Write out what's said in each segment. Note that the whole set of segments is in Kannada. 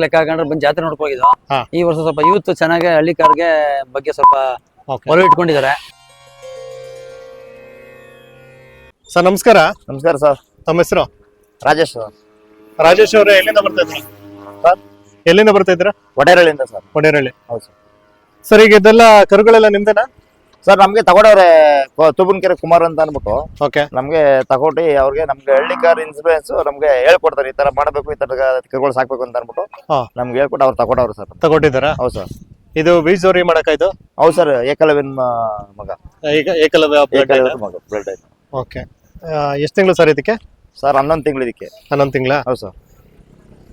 ಲೆಕ್ಕ ಹಾಕೊಂಡ್ರೆ ಬಂದು ಜಾತ್ರೆ ನೋಡ್ಕೊ ಹೋಗಿದ್ದು. ಹಾ. ಈ ವರ್ಷ ಸ್ವಲ್ಪ ಯೂತ್ ಚೆನ್ನಾಗಿ ಹಳ್ಳಿ ಕಾರ್ಗೆ ಬಗ್ಗೆ ಸ್ವಲ್ಪ ಓಕೆ ಒಲವು ಇಟ್ಕೊಂಡಿದ್ದಾರೆ. ಸರ್ ನಮಸ್ಕಾರ. ನಮಸ್ಕಾರ ಸರ್. ತಮ್ಮ ಹೆಸರು? ರಾಜೇಶ್ ಸರ್. ರಾಜೇಶ್ ಅವರೇ ಎಲ್ಲಿಂದ ಬರ್ತಾ ಇದ್ರ ಸರ್. ಎಲ್ಲಿಂದ ಬರ್ತಾ ಇದ್ರ ವಡೇರಳ್ಳಿಯಿಂದ ಸರ್. ಒಡೇರಳ್ಳಿ ಹೌದು ಸರ್. ಸರ್ ಈಗ ಇದೆಲ್ಲ ಕರುಗಳೆಲ್ಲ ನಿಮ್ದೇನಾ? ಸರ್ ನಮ್ಗೆ ತಗೊಂಡವ್ರೆ ತುಬನ್ಕೆರೆ ಕುಮಾರ್ ಅಂತ ಅನ್ಬಿಟ್ಟು ಓಕೆ ನಮ್ಗೆ ತಗೊಂಡು ಅವ್ರಿಗೆ ನಮ್ಗೆ ಹಳ್ಳಿ ಕಾರ್ ಇನ್ಸೂರೆನ್ಸ್ ನಮ್ಗೆ ಹೇಳ್ಕೊಡ್ತಾರೆ ಈ ತರ ಮಾಡಬೇಕು ಈ ತರ ಕಿರುಗಳು ಸಾಕ್ಬೇಕು ಅಂತ ಅನ್ಬಿಟ್ಟು ಹಾ. ನಮ್ಗೆ ಹೇಳ್ಕೊಟ್ಟು ಅವ್ರು ತಗೊಂಡವ್ರು ಸರ್. ತಗೊಂಡಿದ್ದಾರಾ? ಹೌದು ಸರ್. ಇದು ಬೀಜ ಜೋರಿ ಮಾಡಕ್ಕಾಯ್ತು ಹೌದು ಸರ್ ಏಕಲವ್ಯನ್ ಮಗ. ಈಗ ಏಕಲವ್ಯ ಏಕಲವ್ಯನ ಮಗ ಬ್ಲಡ್ ಓಕೆ ಎಷ್ಟು ತಿಂಗಳು ಸರ್ ಇದಕ್ಕೆ? ಸರ್ ಹನ್ನೊಂದು ತಿಂಗಳು ಇದಕ್ಕೆ. ಹನ್ನೊಂದು ತಿಂಗಳ? ಹೌದು ಸರ್.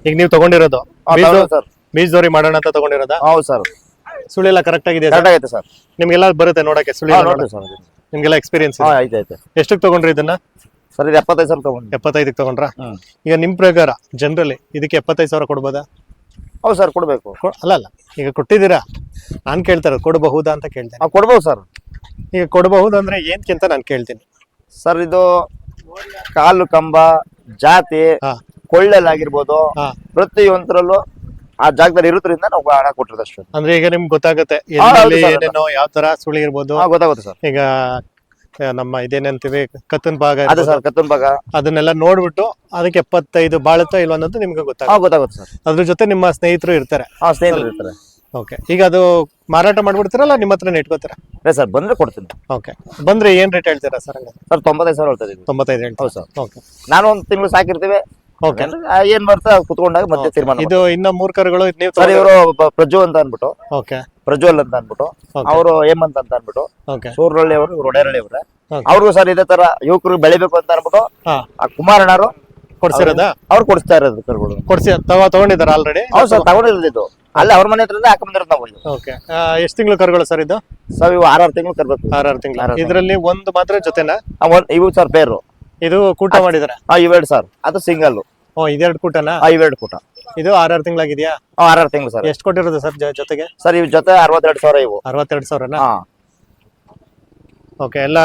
ಈಗ ನೀವು ತಗೊಂಡಿರೋದು? ಬೀಜ ಸರ್. ಬೀಜ ಜೋರಿ ಮಾಡೋಣ ಅಂತ ತಗೊಂಡಿರೋದಾ? ಹೌದು ಸರ್. ಸುಳಿಯೆಲ್ಲ ಕರೆಕ್ಟ್ ಆಗಿದೆ ಕರೆಕ್ಟ್ ಆಗೈತೆ ಸರ್. ನಿಮ್ಗೆಲ್ಲ ಬರುತ್ತೆ ನೋಡಕ್ಕೆ ಸುಳಿ ಹಾ ನೋಡ್ರಿ ಸರ್ ನಿಮ್ಗೆಲ್ಲ ಎಕ್ಸ್ಪೀರಿಯನ್ಸ್ ಹಾ ಐತೆ ಐತೆ ಎಷ್ಟಕ್ಕೆ ತಗೊಂಡ್ರಿ ಇದನ್ನ? ಸರ್ ಇದು ಎಪ್ಪತ್ತೈದು ಸಾವಿರ ತಗೊಂಡು ಎಪ್ಪತ್ತೈದಕ್ಕೆ ತಗೊಂಡ್ರಾ? ಹ್ಮ್. ಈಗ ನಿಮ್ ಪ್ರಕಾರ ಜನರಲಿ ಇದಕ್ಕೆ ಎಪ್ಪತ್ತೈದು ಸಾವಿರ ಕೊಡ್ಬೋದಾ? ಹೌದು ಸರ್ ಕೊಡ್ಬೇಕು. ಕೊ- ಅಲ್ಲ ಅಲ್ಲ. ಈಗ ಕೊಟ್ಟಿದ್ದೀರಾ? ನಾನು ಕೇಳ್ತಾರೆ ಕೊಡಬಹುದಾ ಅಂತ ಕೇಳ್ತೇನೆ. ನಾವು ಕೊಡ್ಬೋದು ಸರ್. ಈಗ ಕೊಡಬಹುದು ಅಂದ್ರೆ ಏನ್ಕಿಂತ ನಾನು ಕೇಳ್ತೀನಿ. ಸರ್ ಇದು ಕಾಲು ಕಂಬ ಜಾತಿ ಹಾ. ಕೊಳ್ಳೆಲಾಗಿರ್ಬೋದು ಹಾ. ಪ್ರತಿಯೊಂದರಲ್ಲೂ ಆ ಜಾಗದಲ್ಲಿ ಇರೋದ್ರಿಂದ ನಾವು ಹಣ ಕೊಟ್ಟಿರೋದಷ್ಟು ಅಂದ್ರೆ ಈಗ ನಿಮ್ಗೆ ಗೊತ್ತಾಗುತ್ತೆ ಹೌದು ಏನೇನೋ ಯಾವ ತರ ಸುಳಿ ಇರ್ಬೋದು. ಹಾ ಗೊತ್ತಾಗುತ್ತೆ ಸರ್. ಈಗ ಆ, ನಮ್ಮ ಇದೇನಂತೀವಿ ಕತ್ತನ್ ಭಾಗ ಅದೇ ಇರ್ಬೋದು. ಸರ್ ಕತ್ತನ್ ಭಾಗ. ಅದನ್ನೆಲ್ಲ ನೋಡ್ಬಿಟ್ಟು ಅದಕ್ಕೆ ಎಪ್ಪತ್ತೈದು ಬಾಳುತ್ತೋ ಇಲ್ವ ಅನ್ನೋದು ನಿಮ್ಗೆ ಹಾ ಗೊತ್ತಾಗುತ್ತೆ. ಗೊತ್ತಾಗುತ್ತೆ ಸರ್. ಅದ್ರ ಜೊತೆ ನಿಮ್ಮ ಸ್ನೇಹಿತರು ಇರ್ತಾರೆ. ಹಾ ಸ್ನೇಹಿತರು ಇರ್ತಾರೆ. ಓಕೆ ಈಗ ಅದು ಮಾರಾಟ ಮಾಡ್ಬಿಡ್ತೀರಲ್ಲ ನಿಮ್ಮ ಹತ್ರ ಇಟ್ಕೋತೀರಾ? ಅದೇ ಸರ್ ಬಂದ್ರೆ ಕೊಡ್ತೀನಿ. ಓಕೆ ಬಂದ್ರೆ ಏನ್ ರೇಟ್ ಹೇಳ್ತೀರಾ ಸರ್ ಹಂಗಾದ್ರೆ? ಸರ್ ತೊಂಬತ್ತೈದು ಸಾವಿರ ಹೇಳ್ತಾ ಇದೀವಿ. ತೊಂಬತ್ತೈದು ಹೇಳ್ತೀರಾ? ಹೌದು ಸರ್. ಓಕೆ. ನಾನು ಒಂದು ತಿಂಗಳು ಸಾಕಿರ್ತೀವಿ. ಏನ್ ಬರ್ತಾ ಕುತ್ಕೊಂಡಾಗ ಮತ್ತೆ ತೀರ್ಮಾನ ಇದು ಇನ್ನ ಮೂರ್ ಕರುಗಳು ನೀವು ಸರ್ ಇವರು ಪ್ರಜ್ವಲ್ ಅಂತ ಅನ್ಬಿಟ್ಟು ಓಕೆ. ಪ್ರಜ್ವಲ್ ಅಂತ ಅನ್ಬಿಟ್ಟು. ಅವರು ಹೇಮಂತ್ ಅಂತ ಅನ್ಬಿಟ್ಟು ಸೂರಳ್ಳಿ ಅವರು ಇವ್ರು ಒಡೆರಳ್ಳಿ ಅವ್ರೆ. ಅವ್ರಿಗೂ ಸರ್ ಇದೇ ತರ ಯುವಕರು ಬೆಳಿಬೇಕು ಅಂತ ಅನ್ಬಿಟ್ಟು ಕುಮಾರಣ್ಣರು ಕೊಡ್ಸಿರೋದಾ? ಅವ್ರು ಕೊಡಿಸ್ತಾ ಇರೋದು ಕರುಗಳು. ಕೊಡ್ಸಿ ತವ ತಗೊಂಡಿದಾರ ಆಲ್ರೆಡಿ ಹೌದು ಸರ್ ತಗೊಂಡಿರೋದಿದ್ದು ಅಲ್ಲ ಅವ್ರ ಮನೆ ಹಾಕೊಂಡಿರೋದು ನಾವು ಓಕೆ. ಎಷ್ಟು ತಿಂಗಳು ಕರುಗಳು ಸರ್ ಇದು? ಸರ್ ಇವು ಆರಾರು ತಿಂಗಳು ಕರ್ಬೇಕು ಆರಾರು ತಿಂಗಳು. ಇದರಲ್ಲಿ ಒಂದು ಮಾತ್ರ ಜೊತೆನಾ? ಇವು ಸರ್ ಪೇರು ಇದು ಕೂಟ ಮಾಡಿದಾರೆ? ಹಾ ಇವೆರಡು ಸರ್. ಅದು ಸಿಂಗಲ್ ಓ ಇದೆರಡು ಕೂಟನಾ? ಇವೆರಡು ಕೂಟ. ಇದು ಆರಾರು ತಿಂಗಳಾಗಿದೆಯಾ? ಆರ್ ಆರಾರು ತಿಂಗಳು ಸರ್. ಎಷ್ಟು ಕೊಟ್ಟಿರೋದು ಸರ್ ಜೊತೆಗೆ? ಸರ್ ಇವ್ ಜೊತೆ ಅರವತ್ತೆರಡು ಸಾವಿರ ಇವು. ಅರವತ್ತೆರಡು ಸಾವಿರನಾ? ಹಾ. ಓಕೆ ಎಲ್ಲ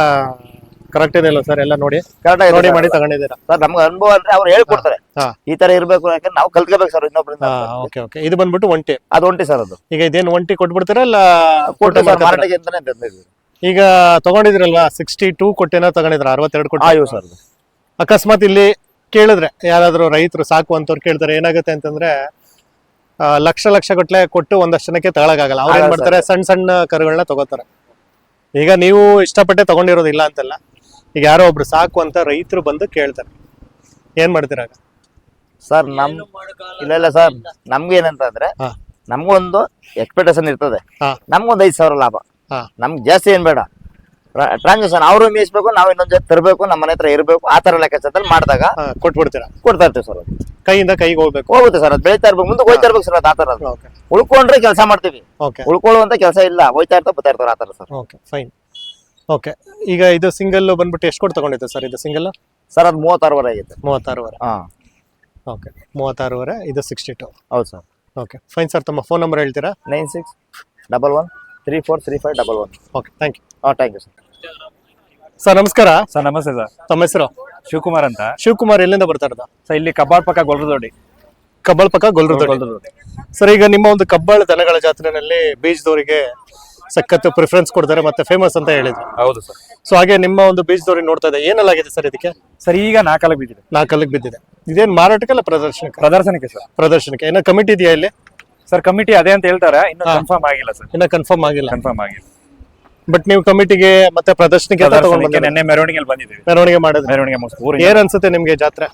ಕರೆಕ್ಟ್ ಇದೆ ಸರ್ ಎಲ್ಲ ನೋಡಿ. ಕರೆಕ್ಟ್ ನೋಡಿ ಮಾಡಿ ತಗೊಂಡಿದ್ದೀರಾ? ಸರ್ ನಮ್ಗೆ ಅನುಭವ ಅಂದ್ರೆ ಅವ್ರು ಹೇಳ್ಕೊಡ್ತಾರೆ. ಹಾ ಈ ತರ ಇರ್ಬೇಕು ಯಾಕಂದ್ರೆ ನಾವು ಕಲ್ತ್ಕೋಬೇಕು ಸರ್ ಇನ್ನೊಬ್ರಿಂದ. Okay okay. ಇದು ಬಂದ್ಬಿಟ್ಟು ಒಂಟಿ? ಅದು ಒಂಟಿ ಸರ್ ಅದು. ಈಗ ಇದೇನು ಒಂಟಿ ಕೊಟ್ಬಿಡ್ತೀರಾ ಇಲ್ಲ ಕೊಟ್ಟು ಸರ್ ಮಾರಾಟಕ್ಕೆ ಅಂತಾನೆ ತಂದಿದ್ವಿ ಈಗ ತಗೊಂಡಿದ್ರಲ್ವಾ ಸಿಕ್ಸ್ಟಿ ಟೂ ಕೊಟ್ಟೇನೋ ತಗೊಂಡಿದ್ರ ಅರವತ್ತೆರಡು ಕೊಟ್ಟು ಹಾ ಸರ್ ಅಕಸ್ಮಾತ್ ಇಲ್ಲಿ ಕೇಳಿದ್ರೆ ಯಾರಾದರೂ ರೈತರು ಸಾಕು ಅಂತವ್ರು ಕೇಳ್ತಾರೆ ಏನಾಗುತ್ತೆ ಅಂತಂದ್ರೆ ಲಕ್ಷ ಲಕ್ಷ ಗಟ್ಟಲೆ ಕೊಟ್ಟು ಒಂದಷ್ಟು ಜನಕ್ಕೆ ತಗೊಳಕಾಗಲ್ಲ ಅವ್ರು ಏನ್ ಮಾಡ್ತಾರೆ ಸಣ್ಣ ಸಣ್ಣ ಕರುಗಳನ್ನ ತಗೋತಾರೆ ಈಗ ನೀವು ಇಷ್ಟಪಟ್ಟೆ ತಗೊಂಡಿರೋದಿಲ್ಲ ಅಂತಲ್ಲ ಈಗ ಯಾರೋ ಒಬ್ರು ಸಾಕು ಅಂತ ರೈತರು ಬಂದು ಕೇಳ್ತಾರೆ. ಏನ್ ಮಾಡ್ತೀರಾಗ ಸರ್ ನಮ್ ಇಲ್ಲ ಇಲ್ಲ ಸರ್ ನಮ್ಗೆ ಏನಂತ ಅಂದ್ರೆ ಹಾ. ನಮ್ಗೊಂದು ಎಕ್ಸ್ಪೆಕ್ಟೇಷನ್ ಇರ್ತದೆ. ನಮ್ಗೊಂದ್ ಐದು ಸಾವಿರ ಲಾಭ. ನಮ್ಗೆ ಜಾಸ್ತಿ ಏನ್ ಬೇಡ. ಟ್ರಾನ್ಸಾಕ್ಷನ್ ಅವರು ಮೀಸಬೇಕು ನಾವು ಇನ್ನೊಂದ್ ಜೊತೆ ತರಬೇಕು ನಮ್ಮ ಮನೆ ಹತ್ರ ಇರಬೇಕು ಆ ತರ ಲೆಕ್ಕಾಚಾರದಲ್ಲಿ ಮಾಡಿದಾಗ ಹಾ, ಕೊಟ್ಬಿಡ್ತೀರಾ? ಕೊಡ್ತಾ ಇರ್ತೀವಿ ಸರ್. ಅದು ಕೈಯಿಂದ ಕೈಗೆ ಹೋಗ್ಬೇಕು. ಹೋಗುತ್ತೆ ಸರ್ ಅದು ಬೆಳಿತಾ ಇರ್ಬೇಕು ಮುಂದೆ ಹೋಯ್ತಾ ಇರ್ಬೇಕು ಸರ್ ಅದು ಆ ಥರ. ಅದು ಓಕೆ. ಉಳ್ಕೊಂಡ್ರೆ ಕೆಲಸ ಮಾಡ್ತೀವಿ. ಓಕೆ. ಉಳ್ಕೊಳ್ಳುವಂತ ಕೆಲಸ ಇಲ್ಲ ಹೋಯ್ತಾ ಇರ್ತಾ ಬರ್ತಾ ಇರ್ತಾರೆ ಆ ಥರ ಸರ್. Okay fine. ಓಕೆ ಈಗ ಇದು ಸಿಂಗಲ್ ಬಂದ್ಬಿಟ್ಟು ಎಷ್ಟು ಕೊಟ್ಟು ತಗೊಂಡಿತ್ತು ಸರ್ ಇದು ಸಿಂಗಲ್? ಸರ್ ಅದು ಮೂವತ್ತಾರೂವರೆ ಆಗಿತ್ತು. ಮೂವತ್ತಾರೂವರೆ. ಹಾ. ಓಕೆ ಮೂವತ್ತಾರುವರೆ ಇದು ಸಿಕ್ಸ್ಟಿ ಟು ಹೌದು ಸರ್. ಓಕೆ ಫೈನ್ ಸರ್ ತಮ್ಮ ಫೋನ್ ನಂಬರ್ ಹೇಳ್ತೀರಾ? Nine six double one three four three five double one. Okay thank you. ಹಾಂ ಥ್ಯಾಂಕ್ ಯು ಸರ್. ಸರ್ ನಮಸ್ಕಾರ. ಸರ್ ನಮಸ್ತೆ ಸರ್. ತಮ್ಮ ಹೆಸರು? ಶಿವಕುಮಾರ್ ಅಂತ. ಶಿವಕುಮಾರ್ ಎಲ್ಲಿಂದ ಬರ್ತಾ ಇರೋದು? ಸರ್ ಇಲ್ಲಿ ಕಬ್ಬಾಳ್ ಪಕ್ಕ ಗೊಲ್ರದೊಡ್ಡಿ. ಕಬ್ಬಾಳ್ ಪಕ್ಕ ಗೊಲ್ರದೊಡ್ಡಿ. ಸರ್ ಈಗ ನಿಮ್ಮ ಒಂದು ಕಬ್ಬಾಳ ದನಗಳ ಜಾತ್ರೆನಲ್ಲಿ ಬೀಜದವರಿಗೆ ಸಖತ್ ಪ್ರಿಫರೆನ್ಸ್ ಕೊಡ್ತಾರೆ ಮತ್ತೆ ಫೇಮಸ್ ಅಂತ ಹೇಳಿದ್ರು. ಹೌದು ಸರ್. ಸೊ ಹಾಗೆ ನಿಮ್ಮ ಒಂದು ಬೀಜದವ್ರಿ ನೋಡ್ತಾ ಇದೆ ಏನಲ್ಲಾಗಿದೆ ಸರ್ ಇದಕ್ಕೆ? ಸರ್ ಈಗ ನಾಲ್ಕಲ್ಲಿ ಬಿದ್ದಿದೆ. ನಾಲ್ಕಲ್ಲಿ ಬಿದ್ದಿದೆ. ಇದೇನ್ ಮಾರಾಟಕ್ಕಲ್ಲ ಪ್ರದರ್ಶನಕ್ಕೆ? ಪ್ರದರ್ಶನಕ್ಕೆ ಸರ್. ಪ್ರದರ್ಶನಕ್ಕೆ. ಏನೋ ಕಮಿಟಿ ಇದೆಯಾ ಇಲ್ಲಿ? ಸರ್ ಕಮಿಟಿ ಅದೇ ಅಂತ ಹೇಳ್ತಾರೆ. ಇನ್ನು. ಕನ್ಫರ್ಮ್ ಆಗಿಲ್ಲ ಸರ್. ಇನ್ನೂ ಕನ್ಫರ್ಮ್ ಆಗಿಲ್ಲ. ಕನ್ಫರ್ಮ್ ಆಗಿಲ್ಲ. ಬಟ್ ನೀವು ಕಮಿಟಿಗೆ ಮತ್ತೆ ಪ್ರದರ್ಶನಕ್ಕೆ ಅಂತ ತಗೊಂಡ್ ಪ್ರದರ್ಶನಕ್ಕೆ ಬಂದಿದ್ದೀರಾ. ನೆನ್ನೆ ಮೆರವಣಿಗೆಯಲ್ಲಿ ಬಂದಿದ್ದೀವಿ. ಮೆರವಣಿಗೆ ಮಾಡಿದ್ರೆ? ಮೆರವಣಿಗೆ ಏನ್ ಅನ್ಸುತ್ತೆ ನಿಮ್ಗೆ ಜಾತ್ರೆ?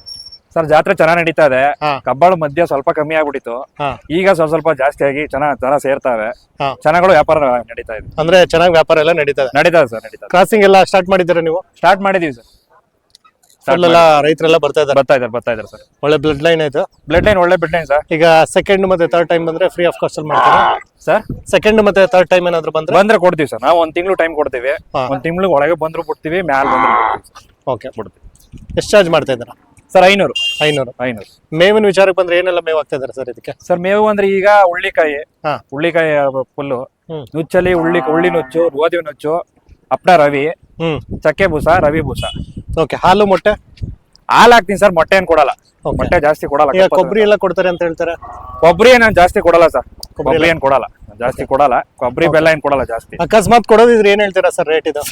ಸರ್ ಜಾತ್ರೆ ಚೆನ್ನಾಗಿ ನಡೀತಾ ಇದೆ. ಕಬ್ಬಾಳ ಕಬ್ಬಾಳು ಮಧ್ಯ ಸ್ವಲ್ಪ ಕಮ್ಮಿ ಆಗ್ಬಿಟ್ಟಿತ್ತು. ಹಾ. ಈಗ ಸ್ವಲ್ಪ ಸ್ವಲ್ಪ ಜಾಸ್ತಿ ಆಗಿ ಚೆನ್ನಾಗಿ ಜನ ಸೇರ್ತಾವೆ. ಹಾ. ಜನಗಳು ವ್ಯಾಪಾರ ನಡೀತಾ ಇದೆ. ಅಂದ್ರೆ ಚೆನ್ನಾಗಿ ವ್ಯಾಪಾರ ಎಲ್ಲ ನಡೀತದೆ ನಡೀತಾ ಇದೆ ಸರ್ ನಡೀತಾ ಇದೆ. ಕ್ರಾಸಿಂಗ್ ಎಲ್ಲ ಸ್ಟಾರ್ಟ್ ಮಾಡಿದ್ದೀರಾ ನೀವು? ಸ್ಟಾರ್ಟ್ ಮಾಡಿದೀವಿ ಸರ್. ಅಲ್ಲೆಲ್ಲ ರೈತರೆಲ್ಲ ಬರ್ತಾ ಇದ್ದಾರೆ. ಬರ್ತಾ ಇದ್ದಾರೆ ಬರ್ತಾ ಇದ್ದಾರೆ ಸರ್ ಒಳ್ಳೆ ಬ್ಲಡ್ ಲೈನ್ ಆಯ್ತು. ಬ್ಲಡ್ ಲೈನ್ ಒಳ್ಳೆ ಬ್ಲಡ್ ಲೈನ್ ಸರ್ ಈಗ ಸೆಕೆಂಡ್ ಮತ್ತೆ ಥರ್ಡ್ ಟೈಮ್ ಬಂದ್ರೆ ಫ್ರೀ ಆಫ್ ಕಾಸ್ಟ್ ಅಲ್ಲಿ ಮಾಡ್ತಾರೆ? ಸರ್ ಸೆಕೆಂಡ್ ಮತ್ತೆ ಥರ್ಡ್ ಟೈಮ್ ಏನಾದ್ರು ಬಂದ್ರೆ? ಬಂದ್ರೆ ಕೊಡ್ತೀವಿ ಸರ್ ನಾವು ಒಂದ್ ತಿಂಗಳು ಟೈಮ್ ಕೊಡ್ತೀವಿ. ಒಂದ್ ತಿಂಗಳು ಒಳಗೆ ಬಂದ್ರು ಬಿಡ್ತೀವಿ ಮ್ಯಾಲ್ ಬಂದ್ರು ಓಕೆ ಕೊಡ್ತೀವಿ ಎಷ್ಟು ಚಾರ್ಜ್ ಮಾಡ್ತಾ ಇದ್ದಾರೆ? ಸರ್ ಐನೂರು. ಐನೂರು. ಐನೂರು ಮೇವಿನ ವಿಚಾರಕ್ಕೆ ಬಂದ್ರೆ ಏನೆಲ್ಲ ಮೇವ್ ಆಗ್ತಾ ಇದ್ದಾರೆ ಸರ್ ಇದಕ್ಕೆ? ಸರ್ ಮೇವು ಅಂದ್ರೆ ಈಗ ಉಳ್ಳಿಕಾಯಿ. ಉಳ್ಳಿಕಾಯಿ ಫುಲ್ಲು ನುಚ್ಚಲಿ ನುಚ್ಚಲ್ಲಿ ಹುಳ್ಳಿ ಉಳ್ಳಿ ನುಚ್ಚು ಗೋಧಿ ನುಚ್ಚು ಅಪ್ನ ರವಿ ಹ್ಮ್. ಚಕ್ಕೆ ಬೂಸ ರವಿ ಬೂಸ. ಓಕೆ ಹಾಲು ಮೊಟ್ಟೆ? ಹಾಲ್ ಹಾಕ್ತೀನಿ ಸರ್ ಮೊಟ್ಟೆ ಏನ್ ಕೊಡಲ್ಲ. Okay. ಮೊಟ್ಟೆ ಜಾಸ್ತಿ ಕೊಡಲ್ಲ ಕೊಬ್ಬರಿ ಎಲ್ಲ ಕೊಡ್ತಾರೆ ಅಂತ ಹೇಳ್ತಾರೆ. ಕೊಬ್ಬರಿ ಏನ್ ಜಾಸ್ತಿ ಕೊಡಲ್ಲ ಸರ್. ಕೊಬ್ಬರಿ ಏನ್ ಕೊಡಲ್ಲ ಜಾಸ್ತಿ ಕೊಡಲ್ಲ. ಕೊಬ್ಬರಿ ಬೆಲ್ಲ ಏನ್ ಕೊಡಲ್ಲ ಜಾಸ್ತಿ. ಅಕಸ್ಮಾತ್ ಕೊಡೋದಿದ್ರೆ ಏನ್ ಹೇಳ್ತೀರಾ ಸರ್ ರೇಟ್ ಇದು?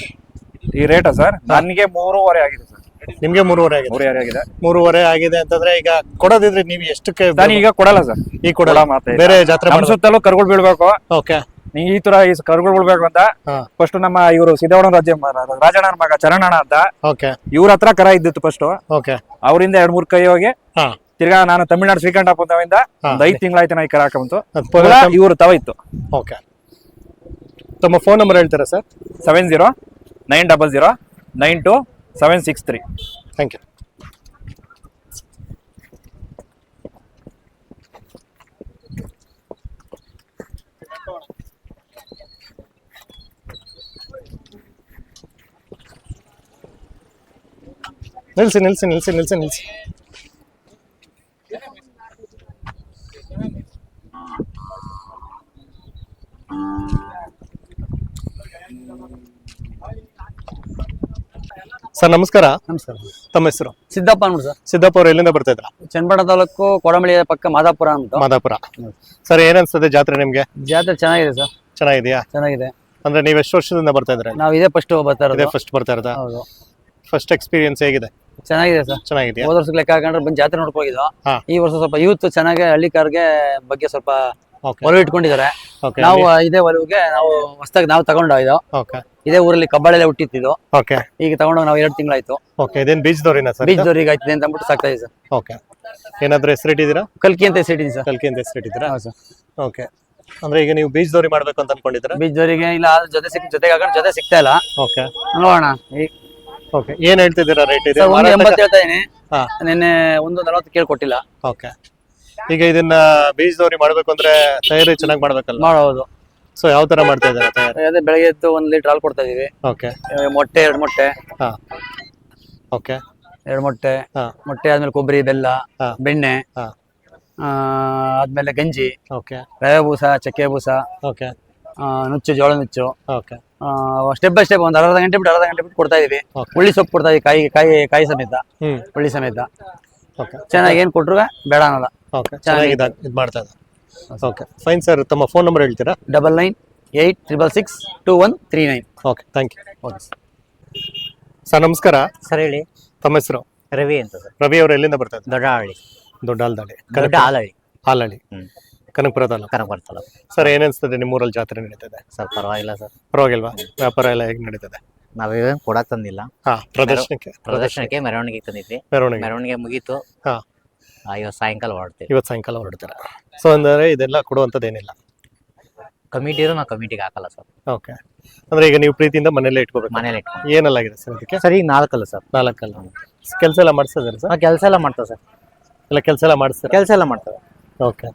ಈ ರೇಟಾ ಸರ್? ನನಗೆ ಮೂರುವರೆ ಆಗಿದೆ ಸರ್. ನಿಮ್ಗೆ ಮೂರುವರೆ ಆಗಿದೆ? ಮೂರುವರೆ ಆಗಿದೆ. ಮೂರುವರೆ ಆಗಿದೆ ಅಂತಂದ್ರೆ ಈಗ ಕೊಡೋದಿದ್ರೆ ನೀವು ಎಷ್ಟಕ್ಕೆ ನಾನು ಈಗ ಕೊಡಲ್ಲ ಸರ್. ಈಗ ಕೊಡಲ್ಲ. ಮಾತ್ರ. ಬೇರೆ ಜಾತ್ರೆ ನಮ್ಮ ಸುತ್ತಲೂ ಕರ್ಗಳು ಬೀಳ್ಬೇಕು. ಓಕೆ ನೀ ಈ ತರ ಈ ಕರುಗಳು ಅಂತ ಹಾ. ಫಸ್ಟ್ ನಮ್ಮ ಇವರು ಸಿದ್ದೇವಣ ರಾಜ್ಯ ರಾಜಣ್ಣನ ಮಗ ಚರಣಣ್ಣ ಅಂತ. ಓಕೆ ಇವ್ರ ಹತ್ರ ಕರ ಇದ್ದಿತ್ತು ಫಸ್ಟ್ ಓಕೆ ಅವರಿಂದ ಎರಡ್ ಮೂರ್ ಕೈ ಹೋಗಿ ಹಾ. ತಿರ್ಗಾ ನಾನು ತಮಿಳ್ನಾಡು ಶ್ರೀಕಂಠಪುರದಿಂದ ಹಾ. ಒಂದ್ ಐದ್ ತಿಂಗಳಾಯ್ತು ನಾ ಈ ಕರ ಹಾಕೊಂತು ಅದ್ ಇವ್ರು ತವ ಇತ್ತು. ಓಕೆ ತಮ್ಮ ಫೋನ್ ನಂಬರ್ ಹೇಳ್ತೀರಾ sir seven zero nine double zero nine two seven six three thank you ನಿಲ್ಸಿ ನಿಲ್ಸಿ ನಿಲ್ಸಿ ನಿಲ್ಸಿ ನಿಲ್ಸಿ. ಸರ್ ನಮಸ್ಕಾರ. ನಮಸ್ಕಾರ ತಮ್ಮ ಹೆಸರು? ಸಿದ್ದಪ್ಪ ಅನ್ಬಿಟ್ಟು ಸರ್. ಸಿದ್ದಪ್ಪ ಅವ್ರು ಎಲ್ಲಿಂದ ಬರ್ತಾ ಇದ್ರ? ಚನ್ನಪಟ್ಟಣ ತಾಲೂಕು ಕೊಡಮಳಿ ಪಕ್ಕ ಮಾದಾಪುರ ಅಂತ. ಮಾದಾಪುರ. ಸರ್ ಏನ್ ಅನ್ಸ್ತದೆ ಜಾತ್ರೆ ನಿಮ್ಗೆ? ಜಾತ್ರೆ ಚೆನ್ನಾಗಿದೆ ಸರ್. ಚೆನ್ನಾಗಿದ್ಯಾ? ಚೆನ್ನಾಗಿದೆ. ಅಂದ್ರೆ ನೀವು ಎಷ್ಟು ವರ್ಷದಿಂದ ಬರ್ತಾ ಇದ್ರೆ ನಾವು ಇದೇ ಫಸ್ಟ್ ಬರ್ತಾ ಇರೋದೇ. ಇರೋದು ಫಸ್ಟ್ ಬರ್ತಾ ಇರೋದಾ? ಹೌದು. ಫಸ್ಟ್ ಎಕ್ಸ್ಪೀರಿಯನ್ಸ್ ಹೇಗಿದೆ? ಚೆನ್ನಾಗಿದೆ ಸರ್. ಚೆನ್ನಾಗಿದೆ ಹೋದ ವರ್ಷ ಲೆಕ್ಕ ಹಾಕೊಂಡ್ರೆ ಬಂದು ಜಾತ್ರೆ ನೋಡ್ಕೋಗಿದ್ದು ಹಾ. ಈ ವರ್ಷ ಸ್ವಲ್ಪ ಯೂತ್ ಚೆನ್ನಾಗಿ ಹಳ್ಳಿ ಕಾರ್ಗೆ ಬಗ್ಗೆ ಸ್ವಲ್ಪ ಓಕೆ ಒಲವು ಇಟ್ಕೊಂಡಿದ್ದಾರೆ. ಓಕೆ ನಾವು ಇದೇ ಒಲವಿಗೆ ನಾವು ಹೊಸದಾಗಿ ನಾವು ತಗೊಂಡು ಓಕೆ ಇದೇ ಊರಲ್ಲಿ ಕಬ್ಬಾಳೆಲ್ಲ ಹುಟ್ಟಿತ್ತಿದ್ದು. ಓಕೆ ಈಗ ತಗೊಂಡು ನಾವು ಎರಡು ತಿಂಗಳಾಯ್ತು. ಓಕೆ ಇದೇನ್ ಬೀಚ್ ಸರ್ ಬೀಚ್ ದೋರಿಗೆ ಆಯ್ತದೆ ಅಂತ ಅಂದ್ಬಿಟ್ಟು ಸಾಕ್ತಾ ಇದೆ ಸರ್. ಓಕೆ ಏನಾದ್ರೂ ಹೆಸರು ಇಟ್ಟಿದ್ದೀರಾ? ಕಲ್ಕಿ ಅಂತ ಹೆಸರಿದ್ದೀನಿ ಸರ್. ಕಲ್ಕಿ ಅಂತ ಹೆಸರು ಇಟ್ಟಿದ್ದೀರಾ? ಹೌದು ಸರ್. ಓಕೆ ಅಂದ್ರೆ ಈಗ ನೀವು ಬೀಚ್ ದೋರಿ ಮಾಡ್ಬೇಕು ಅಂತ ಅನ್ಕೊಂಡಿದ್ದೀರಾ? ಬೀಚ್ ದೋರಿಗೆ ಇಲ್ಲ ಅದ್ರ ಜೊತೆ ಸಿಕ್ ಜೊತೆಗೆ ಹಾಕೊಂಡು ಜೊತೆ ಸಿಗ್ತಾ ಇಲ್ಲ. ಓಕೆ ನೋಡೋಣ. ಓಕೆ ಏನ್ ಹೇಳ್ತಿದ್ದೀರಾ ರೇಟ್ ಇದೆ? ಸರ್ ಒಂದು ಎಂಬತ್ತು ಹೇಳ್ತಾ ಇದೀನಿ ಹಾ. ನಿನ್ನೆ ಒಂದು ನಲವತ್ತು ಕೇಳ್ಕೊಟ್ಟಿಲ್ಲ. ಓಕೆ ಈಗ ಇದನ್ನ ಬೀಚ್ ದೋರಿ ಮಾಡ್ಬೇಕು ಅಂದ್ರೆ ತಯಾರಿ ಚೆನ್ನಾಗಿ ಮಾಡ್ಬೇಕಲ್ಲ ಮಾಡಬಹುದು ಸೊ ಯಾವ ತರ ಮಾಡ್ತಾ ಇದ್ದಾರೆ ತಯಾರಿ? ಅದೇ ಬೆಳಗ್ಗೆ ಎದ್ದು ಒಂದು ಲೀಟರ್ ಹಾಲು ಕೊಡ್ತಾ ಇದೀವಿ ಓಕೆ ಮೊಟ್ಟೆ ಎರಡು ಮೊಟ್ಟೆ. ಹಾ. ಓಕೆ ಎರಡು ಮೊಟ್ಟೆ. ಹಾ. ಮೊಟ್ಟೆ ಆದ್ಮೇಲೆ ಕೊಬ್ಬರಿ ಬೆಲ್ಲ ಹಾ. ಬೆಣ್ಣೆ ಹಾ. ಆ, ಆದ್ಮೇಲೆ ಗಂಜಿ. ಓಕೆ ರವೆ ಬೂಸ ಚಕ್ಕೆ ಬೂಸ ಓಕೆ ಆ, ನುಚ್ಚು ಜೋಳ ನುಚ್ಚು. ಓಕೆ ಸ್ಟೆಪ್ ಬೈ ಸ್ಟೆಪ್ ಒಂದು ಅರ್ಧ ಗಂಟೆ ಬಿಟ್ಟು ಅರ್ಧ ಗಂಟೆ ಬಿಟ್ಟು ಕೊಡ್ತಾ ಇದೀವಿ ಹುಳ್ಳಿ ಸೊಪ್ಪು ಕೊಡ್ತಾ ಇದೀವಿ ಕಾಯಿ ಕಾಯಿ ಕಾಯಿ ಸಮೇತ. ಹ್ಮ್. ಉಳ್ಳಿ ಸಮೇತ. ಓಕೆ ಚೆನ್ನಾಗಿ ಏನ್ ಕೊಟ್ರು ಬೇಡ ಅನ್ನಲ್ಲ. ಓಕೆ ಚೆನ್ನಾಗಿದೆ. ಇದು. ಮಾಡ್ತಾ ಇದ್ದಾರೆ. ಓಕೆ ಫೈನ್ ಸರ್ ತಮ್ಮ ಫೋನ್ ನಂಬರ್ ಹೇಳ್ತೀರಾ? Double nine eight triple six two one three nine okay thank you okay sir. ನಮಸ್ಕಾರ. ಸರ್ ಹೇಳಿ. ತಮ್ಮ ಹೆಸರು? ರವಿ ಅಂತ ಸರ್. ರವಿ ಅವರು ಎಲ್ಲಿಂದ ಬರ್ತಾರೆ ಇದ್ದಾರೆ? ದೊಡ್ಡ ಹಳ್ಳಿ. ದೊಡ್ಡ ಆಲ್ದಳ್ಳಿ ದೊಡ್ಡ ಹಾಲಹಳ್ಳಿ ಹಾಲಹಳ್ಳಿ ಹ್ಮ್. ಕನಕಪುರ ತಾಲೂಕು? ಕನಕಪುರ ತಾಲೂಕು. ಸರ್ ಏನಿಸ್ತದೆ ನಿಮ್ಮೂರಲ್ಲಿ ಜಾತ್ರೆ ನಡೀತದೆ? ಸರ್ ಪರವಾಗಿಲ್ಲ ಸರ್. ಪರವಾಗಿಲ್ವಾ? ವ್ಯಾಪಾರ ಎಲ್ಲ ಹೇಗೆ ನಡೀತದೆ? ನಾವೇನು ಕೊಡಕ್ ತಂದಿಲ್ಲ. ಹಾ ಪ್ರದರ್ಶನಕ್ಕೆ? ಪ್ರದರ್ಶನಕ್ಕೆ ಮೆರವಣಿಗೆ ತಂದಿದ್ವಿ. ಮೆರವಣಿಗೆ. ಮೆರವಣಿಗೆ ಮುಗೀತು. ಹಾ. ಆ, ಇವತ್ತು ಸಾಯಂಕಾಲ ಹೊರಡ್ತೀವಿ. ಇವತ್ತು ಸಾಯಂಕಾಲ ಹೊರಡ್ತಾರೆ? ಸೊ ಅಂದರೆ ಇದೆಲ್ಲ ಕೊಡುವಂಥದ್ದು ಏನಿಲ್ಲ ಕಮಿಟಿ ಇರೋ ನಾವು ಕಮಿಟಿಗೆ ಹಾಕಲ್ಲ ಸರ್. ಓಕೆ. ಅಂದ್ರೆ ಈಗ ನೀವು ಪ್ರೀತಿಯಿಂದ ಮನೇಲೆ ಇಟ್ಕೋಬೇಕು. ಮನೇಲಿ ಇಟ್ಕೊಂಡು ಏನೆಲ್ಲ ಆಗಿದೆ ಸರ್ ಅದಕ್ಕೆ ಸರಿ ಈಗ ನಾಲ್ಕಲ್ಲ ಸರ್. ನಾಲ್ಕಲ್ಲ. ಕೆಲಸ ಎಲ್ಲ ಮಾಡಿಸಿದ್ರೆ ಸರ್? ನಾವು ಕೆಲಸ ಎಲ್ಲ ಮಾಡ್ತೇವೆ ಸರ್. ಎಲ್ಲ ಕೆಲಸ ಎಲ್ಲ ಮಾಡಿಸ್ತಾರೆ? ಕೆಲಸ ಎಲ್ಲ ಮಾಡ್ತೇವೆ. ಓಕೆ.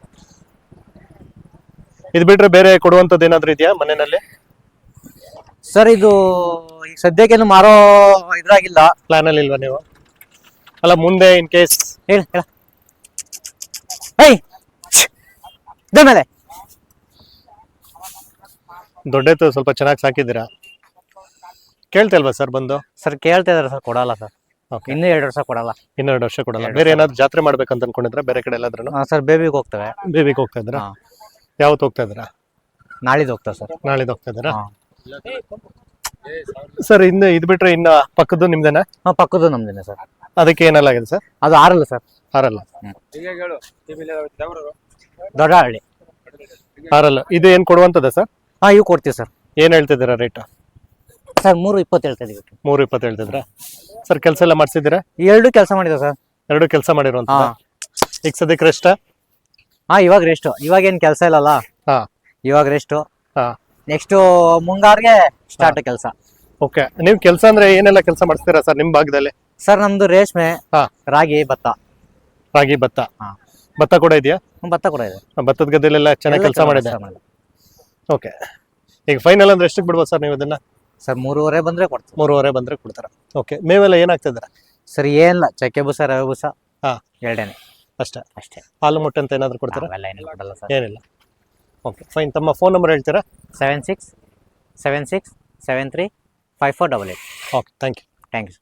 ಇದು ಬಿಟ್ರೆ ಬೇರೆ ಕೊಡುವಂತದ್ದು ಏನಾದ್ರು ಇದೆಯಾ ಮನೆಯಲ್ಲಿ? ಸರ್ ಇದು ಈಗ ಸದ್ಯಕ್ಕೇನು ಮಾರೋ ಇದ್ರಾಗಿಲ್ಲ. ಪ್ಲಾನ್ ಅಲ್ಲಿ ಇಲ್ವಾ ನೀವು? ಅಲ್ಲ ಮುಂದೆ ಇನ್ ಕೇಸ್ ಹೇಳಿ ಹೇಳ. ಏಯ್! ಮೇಲೆ. ದೊಡ್ಡದು ಸ್ವಲ್ಪ ಚೆನ್ನಾಗಿ ಸಾಕಿದ್ದೀರಾ? ಕೇಳ್ತಾ ಇಲ್ವಾ ಸರ್ ಬಂದು? ಸರ್ ಕೇಳ್ತಾ ಇದಾರೆ ಸರ್ ಕೊಡಲ್ಲ ಸರ್. ಓಕೆ ಇನ್ನೂ ಎರಡು ವರ್ಷ ಕೊಡಲ್ಲ. ಇನ್ನೆರಡು ವರ್ಷ ಕೊಡಲ್ಲ. ಬೇರೆ. ಏನಾದ್ರು ಜಾತ್ರೆ ಮಾಡ್ಬೇಕಂತ ಅನ್ಕೊಂಡಿದ್ರೆ? ಬೇರೆ ಕಡೆ ಎಲ್ಲಾದ್ರೂ ಸರ್ ಬೇಬಿಗೆ ಹೋಗ್ತೇವೆ. ಬೇಬಿಗೆ ಹೋಗ್ತಾ ಇದ್ರ ಹಾ. ಯಾವತ್ತು ಹೋಗ್ತಾ ಇದ್ದೀರಾ? ನಾಳಿದ್ದು ಹೋಗ್ತಾ ಸರ್. ನಾಳಿದ್ದು ಹೋಗ್ತಾ ಇದ್ದೀರಾ? ಹಾ. ಸರ್ ಇನ್ನು ಇದು ಬಿಟ್ರೆ ಇನ್ನು ಪಕ್ಕದ್ದು ನಿಮ್ದೇನಾ? ಹಾ ಪಕ್ಕದ್ದು ನಮ್ದೇನೆ ಸರ್. ಅದಕ್ಕೆ ಏನೆಲ್ಲ ಆಗಿದೆ ಸರ್? ಅದು ಆರಲ್ಲ ಸರ್. ಆರಲ್ಲ. ದೊಡ್ಡಹಳ್ಳಿ. ಆರಲ್ಲ. ಇದು ಏನ್ ಕೊಡುವಂತದ ಸರ್? ಹಾ ಇವು ಕೊಡ್ತೀವಿ ಸರ್. ಏನ್ ಹೇಳ್ತಿದ್ದೀರಾ ರೇಟ್ ಸರ್ ಮೂರು ಇಪ್ಪತ್ತು ಹೇಳ್ತಾ ಇದೀವಿ. ಮೂರು ಇಪ್ಪತ್ತು ಹೇಳ್ತಿದ್ರಾ ಸರ್ ಕೆಲಸ ಎಲ್ಲ ಮಾಡಿಸಿದ್ದೀರಾ? ಎರಡು ಕೆಲಸ ಮಾಡಿದೆ ಸರ್. ಎರಡು ಕೆಲಸ ಮಾಡಿರುವಂತ ಹಾ. ಈಗ ಸದ್ಯಕ್ಕೆ ರೆಸ್ಟ್ ಹಾ ಇವಾಗ ರೆಸ್ಟ್ ಇವಾಗ ಏನ್ ಕೆಲಸ ಇಲ್ಲಲ್ಲ? ಹಾ. ಇವಾಗ ರೆಸ್ಟ್ ಹಾ. ನೆಕ್ಸ್ಟ್ ಮುಂಗಾರ್ಗೆ ಸ್ಟಾರ್ಟ್ ಕೆಲಸ. ಓಕೆ. ನೀವು ಕೆಲಸ ಅಂದ್ರೆ ಏನೆಲ್ಲ ಕೆಲಸ ಮಾಡಿಸ್ತೀರಾ ಸರ್ ನಿಮ್ ಭಾಗದಲ್ಲಿ? ಸರ್ ನಮ್ದು ರೇಷ್ಮೆ ಹಾ. ರಾಗಿ ಭತ್ತ. ರಾಗಿ ಭತ್ತ. ಹಾ. ಭತ್ತ ಕೂಡ ಇದೆಯಾ? ಭತ್ತ ಕೂಡ ಇದೆ. ಭತ್ತದ ಗದ್ದೆಲೆಲ್ಲ ಚೆನ್ನಾಗಿ ಎಲ್ಲ ಕೆಲಸ ಮಾಡಿದೆ. ಕೆಲ್ಸ ಮಾಡಿದೆ. ಓಕೆ. ಈಗ ಫೈನಲ್ ಅಂದ್ರೆ ಎಷ್ಟಕ್ಕೆ ಬಿಡ್ಬೋದು ಸರ್ ನೀವು ಇದನ್ನ? ಸರ್ ಮೂರುವರೆ ಬಂದ್ರೆ ಕೊಡ್ತೀವಿ. ಮೂರುವರೆ ಬಂದ್ರೆ ಕೊಡ್ತಾರ. ಓಕೆ. ಮೇವೆಲ್ಲ ಏನಾಗ್ತಿದ್ದೀರಾ ಸರ್ ಏನಿಲ್ಲ. ಚಕ್ಕೆ ಬೂಸ ರವೆ ಬೂಸ ಹಾ. ಎರಡೇನೆ. ಅಷ್ಟೇ. ಅಷ್ಟೇ. ಹಾಲು ಮೊಟ್ಟೆ ಅಂತ ಏನಾದರೂ ಕೊಡ್ತೀರಾ? ಏನಿಲ್ಲ ಕೊಡಲ್ಲ ಸರ್. ಏನಿಲ್ಲ. ಓಕೆ ಫೈನ್ ತಮ್ಮ ಫೋನ್ ನಂಬರ್ ಹೇಳ್ತೀರಾ? Seven six seven six seven three five four double eight. Okay thank you thank you